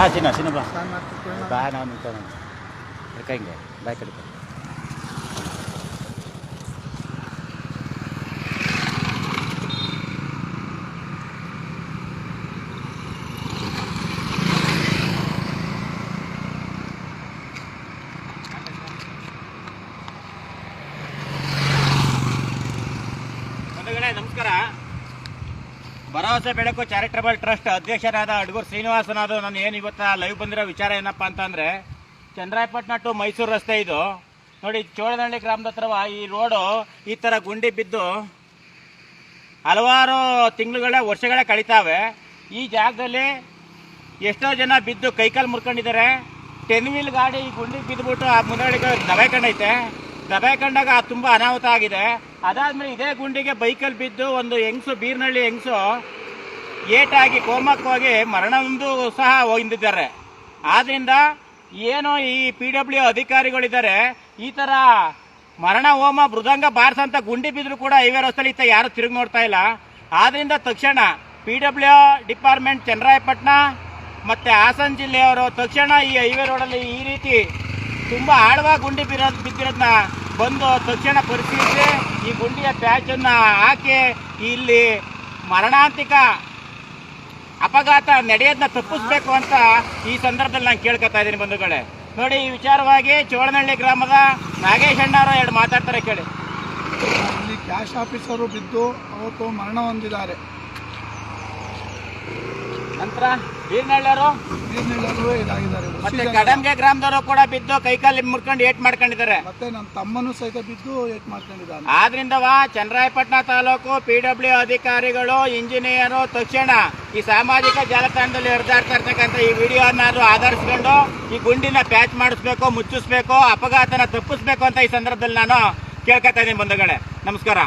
பா சின்ன சின்ன பா நான் நிற்க இருக்கா இங்கே பேக் எடுப்பேன் ಭರವಸೆ ಬೆಳಕು ಚಾರಿಟಬಲ್ ಟ್ರಸ್ಟ್ ಅಧ್ಯಕ್ಷರಾದ ಅಡ್ಗೂರ್ ಶ್ರೀನಿವಾಸನಾದ್ರು ನಾನು ಏನು ಇವತ್ತು ಲೈವ್ ಬಂದಿರೋ ವಿಚಾರ ಏನಪ್ಪ ಅಂತಂದರೆ ಚಂದ್ರಾಯಪಟ್ಟಣ ಟು ಮೈಸೂರು ರಸ್ತೆ ಇದು. ನೋಡಿ, ಚೋಳನಹಳ್ಳಿ ಗ್ರಾಮದ ಈ ರೋಡು ಈ ಥರ ಗುಂಡಿ ಬಿದ್ದು ಹಲವಾರು ತಿಂಗಳುಗಳೇ, ವರ್ಷಗಳೇ ಕಳೀತಾವೆ. ಈ ಜಾಗದಲ್ಲಿ ಎಷ್ಟೋ ಜನ ಬಿದ್ದು ಕೈಕಾಲು ಮುರ್ಕೊಂಡಿದ್ದಾರೆ. ಟೆನ್ ವೀಲ್ ಗಾಡಿ ಈ ಗುಂಡಿ ಬಿದ್ದುಬಿಟ್ಟು ಆ ಮುಂದಡಿಗೆ ದಬಾಯ್ಕೊಂಡೈತೆ. ದಬಾಯ್ಕೊಂಡಾಗ ತುಂಬಾ ಅನಾಹುತ ಆಗಿದೆ. ಅದಾದ್ಮೇಲೆ ಇದೇ ಗುಂಡಿಗೆ ಬೈಕಲ್ಲಿ ಬಿದ್ದು ಒಂದು ಹೆಂಗ್ಸು, ಬೀರ್ನಳ್ಳಿ ಹೆಂಗ್ಸು ಏಟಾಗಿ ಕೋಮಕ್ಕೆ ಹೋಗಿ ಮರಣವೊಂದು ಸಹ ಹೊಂದಿದ್ದಾರೆ. ಆದ್ರಿಂದ ಏನೋ ಈ ಪಿ ಡಬ್ಲ್ಯೂ ಅಧಿಕಾರಿಗಳಿದ್ದಾರೆ, ಈ ಥರ ಮರಣ, ಹೋಮ, ಮೃದಂಗ ಬಾರಿಸಂತ ಗುಂಡಿ ಬಿದ್ರು ಕೂಡ ಹೈವೇ ರಸ್ತೆಯಲ್ಲಿ ಇತ್ತ ಯಾರು ತಿರುಗಿ ನೋಡ್ತಾ ಇಲ್ಲ. ಆದ್ರಿಂದ ತಕ್ಷಣ ಪಿ ಡಬ್ಲ್ಯೂ ಡಿಪಾರ್ಟ್ಮೆಂಟ್ ಚನ್ನರಾಯಪಟ್ಟಣ ಮತ್ತೆ ಹಾಸನ ಜಿಲ್ಲೆಯವರು ತಕ್ಷಣ ಈ ಹೈವೇ ರೋಡಲ್ಲಿ ಈ ರೀತಿ ತುಂಬಾ ಆಳವಾಗಿ ಗುಂಡಿ ಬಿರೋದ್ ಬಿದ್ದಿರೋದನ್ನ ಬಂದು ತಕ್ಷಣ ಪರಿಶೀಲಿಸಿ ಈ ಗುಂಡಿಯ ಪ್ಯಾಚನ್ನು ಹಾಕಿ ಇಲ್ಲಿ ಮರಣಾಂತಿಕ ಅಪಘಾತ ನಡೆಯೋದನ್ನ ತಪ್ಪಿಸ್ಬೇಕು ಅಂತ ಈ ಸಂದರ್ಭದಲ್ಲಿ ನಾನು ಕೇಳ್ಕೊತಾ ಇದ್ದೀನಿ ಬಂಧುಗಳೇ. ನೋಡಿ ಈ ವಿಚಾರವಾಗಿ ಚೋಳನಹಳ್ಳಿ ಗ್ರಾಮದ ನಾಗೇಶ್ ಅಣ್ಣವರು ಎರಡು ಮಾತಾಡ್ತಾರೆ ಕೇಳಿ. ಇಲ್ಲಿ ಕ್ಯಾಶ್ ಆಫೀಸರು ಬಿದ್ದು ಅವತ್ತು ಮರಣ ಹೊಂದಿದ್ದಾರೆ. ನಂತರ? ನೀರಿನೆಲ್ಲರೂ ಇದಾಗಿದ್ದಾರೆ. ಮತ್ತೆ. ಕಡಂಗೆ ಗ್ರಾಮದವರು ಕೂಡ ಬಿದ್ದು ಕೈಕಾಲಿ ಮುರ್ಕೊಂಡು ಏಟ್ ಮಾಡ್ಕೊಂಡಿದ್ದಾರೆ. ಮತ್ತೆ ನಮ್ಮ ತಮ್ಮನೂ ಸಹಿತ ಬಿದ್ದು ಏಟ್ ಮಾಡ್ಕೊಂಡಿದ್ದಾನೆ. ಆದ್ರಿಂದವಾ ಚನ್ನರಾಯಪಟ್ಟಣ ತಾಲೂಕು ಪಿ ಡಬ್ಲ್ಯೂ ಅಧಿಕಾರಿಗಳು ಇಂಜಿನಿಯರು ತಕ್ಷಣ ಈ ಸಾಮಾಜಿಕ ಜಾಲತಾಣದಲ್ಲಿ ಹರಿದಾಡ್ತಾ ಇರ್ತಕ್ಕಂಥ ಈ ವಿಡಿಯೋನಾದ್ರು ಆಧರಿಸ್ಕೊಂಡು ಈ ಗುಂಡಿನ ಪ್ಯಾಚ್ ಮಾಡಿಸ್ಬೇಕು ಮುಚ್ಚಿಸ್ಬೇಕು ಅಪಘಾತನ ತಪ್ಪಿಸ್ಬೇಕು ಅಂತ ಈ ಸಂದರ್ಭದಲ್ಲಿ ನಾನು ಕೇಳ್ಕೊತಾ ಇದ್ದೀನಿ ಬಂಧುಗಳೇ. ನಮಸ್ಕಾರ.